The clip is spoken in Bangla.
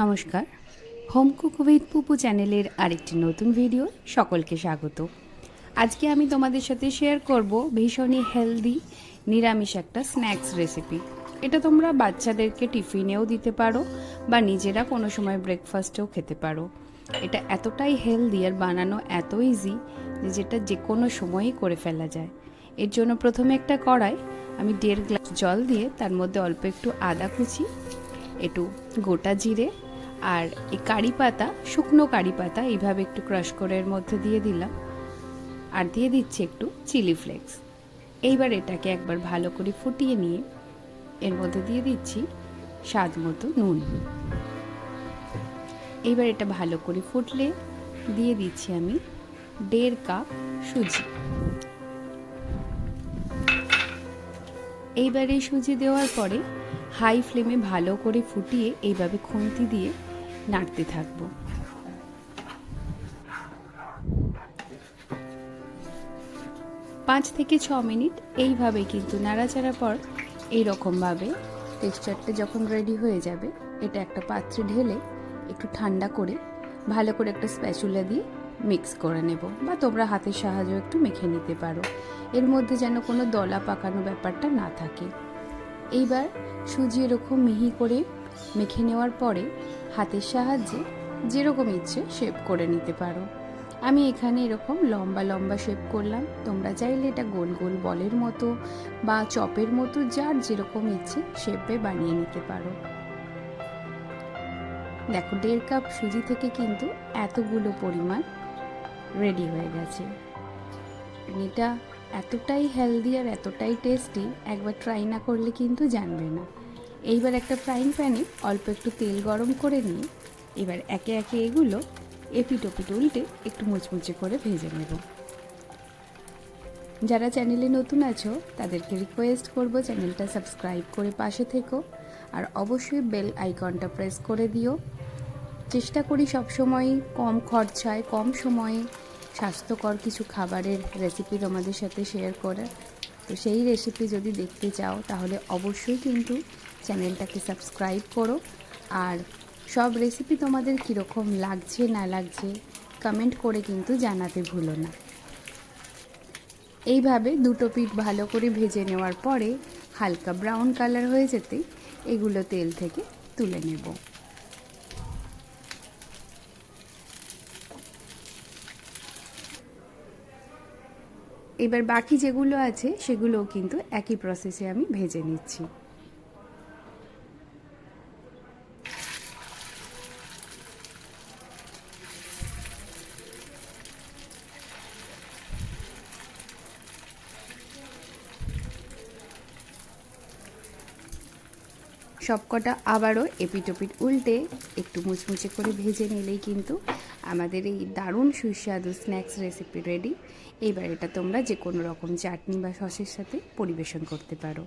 নমস্কার। হোম কুক উইথ পুপু চ্যানেলের আরেকটি নতুন ভিডিও সকলকে স্বাগত। আজকে আমি তোমাদের সাথে শেয়ার করব ভীষণই হেলদি নিরামিষ একটা স্ন্যাক্স রেসিপি এটা তোমরা বাচ্চাদেরকে টিফিনেও দিতে পারো বা নিজেরা কোনো সময় ব্রেকফাস্টেও খেতে পারো। এটা এতটাই হেলদি আর বানানো এত ইজি যে যেটা যে কোনো সময়ই করে ফেলা যায়। এর জন্য প্রথমে একটা কড়াই, আমি দেড় গ্লাস জল দিয়ে তার মধ্যে অল্প একটু আদা কুচি একটু গোটা জিরে আর এই কারি পাতা, শুকনো কারি পাতা এইভাবে একটু ক্রাশ করে এর মধ্যে দিয়ে দিলাম। আর দিয়ে দিচ্ছি একটু চিলি ফ্লেক্স। এইবার এটাকে একবার ভালো করে ফুটিয়ে নিয়ে এর মধ্যে দিয়ে দিচ্ছি স্বাদ মতো নুন। এইবার এটা ভালো করে ফুটলে দিয়ে দিচ্ছি আমি দেড় কাপ সুজি। এইবার এই সুজি দেওয়ার পরে হাই ফ্লেমে ভালো করে ফুটিয়ে এইভাবে খুন্তি দিয়ে নাড়তে থাকব। পাঁচ থেকে ছ মিনিট এইভাবে কিন্তু নাড়াচাড়া পর এইরকমভাবে টেক্সচারটা যখন রেডি হয়ে যাবে, এটা একটা পাত্রে ঢেলে একটু ঠান্ডা করে ভালো করে একটা স্প্যাচুলা দিয়ে মিক্স করে নেব বা তোমরা হাতের সাহায্যে একটু মেখে নিতে পারো। এর মধ্যে যেন কোনো দলা পাকানো ব্যাপারটা না থাকে। এইবার সুজি এরকম মিহি করে মেখে নেওয়ার পরে হাতের সাহায্যে যেরকম ইচ্ছে শেপ করে নিতে পারো। আমি এখানে এরকম লম্বা লম্বা শেপ করলাম। তোমরা চাইলে এটা গোল গোল বলের মতো বা চপের মতো যার যেরকম ইচ্ছে শেপে বানিয়ে নিতে পারো। দেখো, দেড় কাপ সুজি থেকে কিন্তু এতগুলো পরিমাণ রেডি হয়ে গেছে। এটা এতটাই হেলদি আর এতটাই টেস্টি একবার ট্রাই না করলে কিন্তু জানবে না। এইবার একটা ফ্রাইং প্যানে অল্প একটু তেল গরম করে নিয়ে, এবার একে একে এগুলো এপিট ওপিট উল্টে একটু মুচমুচে করে ভেজে নেব। যারা চ্যানেলে নতুন আছো, তাদেরকে রিকোয়েস্ট করব চ্যানেলটা সাবস্ক্রাইব করে পাশে থেকো, আর অবশ্যই বেল আইকনটা প্রেস করে দিও। চেষ্টা করি সবসময় কম খরচায়, কম সময়ে স্বাস্থ্যকর কিছু খাবারের রেসিপি তোমাদের সাথে শেয়ার করার তো সেই রেসিপি যদি দেখতে চাও, তাহলে অবশ্যই কিন্তু চ্যানেলটাকে সাবস্ক্রাইব করো। আর সব রেসিপি তোমাদের কীরকম লাগছে, না লাগছে কমেন্ট করে কিন্তু জানাতে ভুলো না। এইভাবে দুটো পিঠ ভালো করে ভেজে নেওয়ার পরে হালকা ব্রাউন কালার হয়ে যেতে এগুলো তেল থেকে তুলে নেব। এবার বাকি যেগুলো আছে সেগুলোও কিন্তু একই প্রসেসে আমি ভেজে নিচ্ছি। সবকটা আবারও এপিটোপিট উল্টে একটু মুচমুচে করে ভেজে নিলেই কিন্তু আমাদের এই দারুণ সুস্বাদু স্ন্যাক্স রেসিপি রেডি এইবার এটা তোমরা যে কোনো রকম চাটনি বা সসের সাথে পরিবেশন করতে পারো।